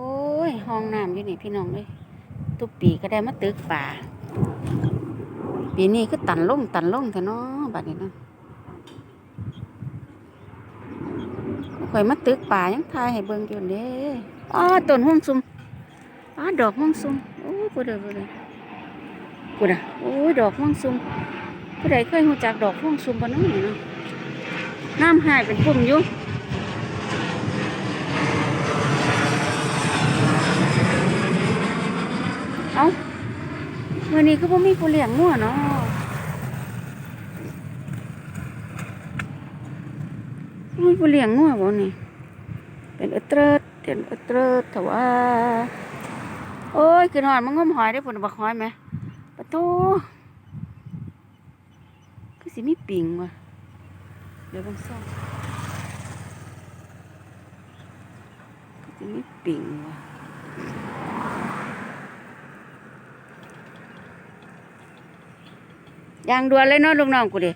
โอ้ย ห้องน้ำอยู่นี่พี่น้องเลยทุกปีก็ได้มาตึกป่า ปีนี้ก็ตันลงตันลงแต่เนาะบัดนี้เนาะข่อยมาตึกป่ายังทายให้เบิ่งอยู่เด้อ้อต้นห้องซุมอ้าดอกห้องซุมโอ้ยผู้ใดผู้ใดผู้ใดโอ้ยดอกห้องซุมผู้ใดเคยรู้จักดอกห้องซุมบ่เนาะนี่เนาะน้ำหายเป็นปุ่มอยู่ เอาเมื่อนี้ก็บ่มีผู้เลี้ยงงัวเนาะมีผู้เลี้ยงงัวบ่นี่เป็นอตเตรดเป็นอตเตรดแต่ว่าโอ้ยคือนอนมันงมหอยได้ผลบักหอยไหมประตูคือสิมีปิงว่ะเดี๋ยวเบางซ่องคือสิมีปิงว่ะ ยางด่วนเลยเนาะลูกน้องกูดิ